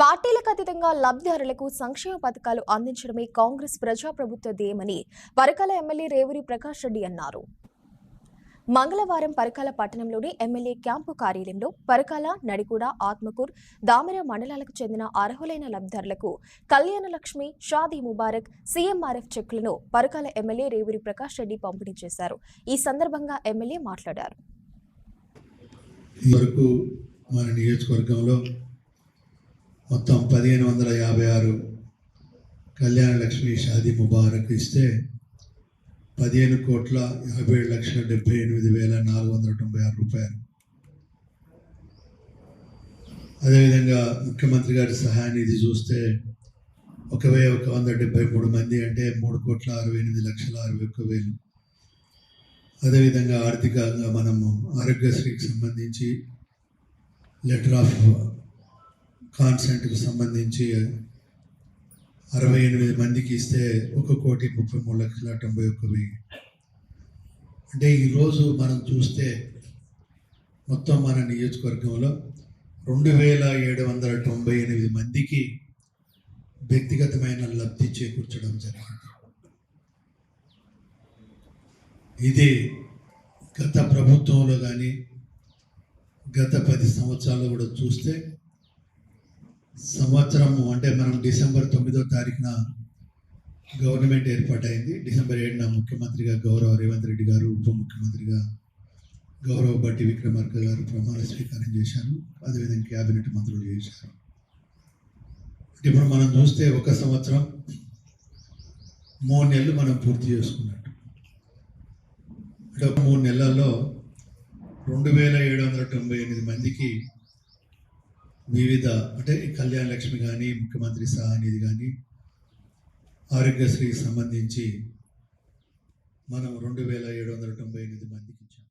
పార్టీలకు అతీతంగా లబ్ధిదారులకు సంక్షేమ పథకాలు అందించడమే కాంగ్రెస్ ప్రజాప్రభుత్వ ధ్యేయమని పరకాల ఎమ్మెల్యే రేవూరి ప్రకాష్ రెడ్డి అన్నారు. మంగళవారం పరకాల పట్టణంలోని ఎమ్మెల్యే క్యాంపు కార్యాలయంలో పరకాల నడిగూడ ఆత్మకూర్ దామెర మండలాలకు చెందిన అర్హులైన లబ్ధిదారులకు కళ్యాణ లక్ష్మి షాదీ ముబారక్ సీఎంఆర్ఎఫ్ చెక్కులను పరకాల ఎమ్మెల్యే రేవూరి ప్రకాష్ రెడ్డి పంపిణీ చేశారు. ఈ సందర్భంగా ఎమ్మెల్యే మాట్లాడారు ఈ వరకు మన నియోజకవర్గంలో మొత్తం పదిహేను వందల యాభై ఆరు కళ్యాణ లక్ష్మి షాదీ ముబారక్ ఇస్తే పదిహేను కోట్ల యాభై ఏడు లక్షల డెబ్బై ఎనిమిది వేల నాలుగు వందల తొంభై ఆరు రూపాయలు. అదేవిధంగా ముఖ్యమంత్రి గారి సహాయ నిధి చూస్తే ఒక వెయ్యి ఒక వంద డెబ్బై మూడు మంది అంటే మూడు కోట్ల అరవై ఎనిమిది లక్షల అరవై ఒక్క వేలు. అదేవిధంగా ఆర్థికంగా మనము ఆరోగ్యశ్రీకి సంబంధించి లెటర్ ఆఫ్ కాన్సెంట్కి సంబంధించి అరవై ఎనిమిది మందికి ఇస్తే ఒక కోటి ముప్పై మూడు లక్షల తొంభై ఒక్క వెయ్యి. అంటే ఈరోజు మనం చూస్తే మొత్తం మన నియోజకవర్గంలో రెండు వేల ఏడు వందల తొంభై ఎనిమిది మందికి వ్యక్తిగతమైన లబ్ధి చేకూర్చడం జరిగింది. ఇది గత ప్రభుత్వంలో కానీ గత పది సంవత్సరాలు కూడా చూస్తే సంవత్సరము అంటే మనం డిసెంబర్ తొమ్మిదో తారీఖున గవర్నమెంట్ ఏర్పాటైంది. డిసెంబర్ ఏడున ముఖ్యమంత్రిగా గౌరవ రేవంత్ రెడ్డి గారు ఉప ముఖ్యమంత్రిగా గౌరవ బట్టి విక్రమార్క గారు ప్రమాణ స్వీకారం చేశారు. అదేవిధంగా క్యాబినెట్ మంత్రులు చేశారు. ఇప్పుడు మనం చూస్తే ఒక సంవత్సరం మూడు నెలలు మనం పూర్తి చేసుకున్నట్టు. అంటే ఒక మూడు నెలల్లో రెండు వేల ఏడు వందల తొంభై ఎనిమిది మందికి వివిధ అంటే కళ్యాణ లక్ష్మి కానీ ముఖ్యమంత్రి సహానిధి కానీ ఆరోగ్యశ్రీకి సంబంధించి మనం రెండు వేల ఏడు వందల తొంభై ఎనిమిది మందికి ఇచ్చాం.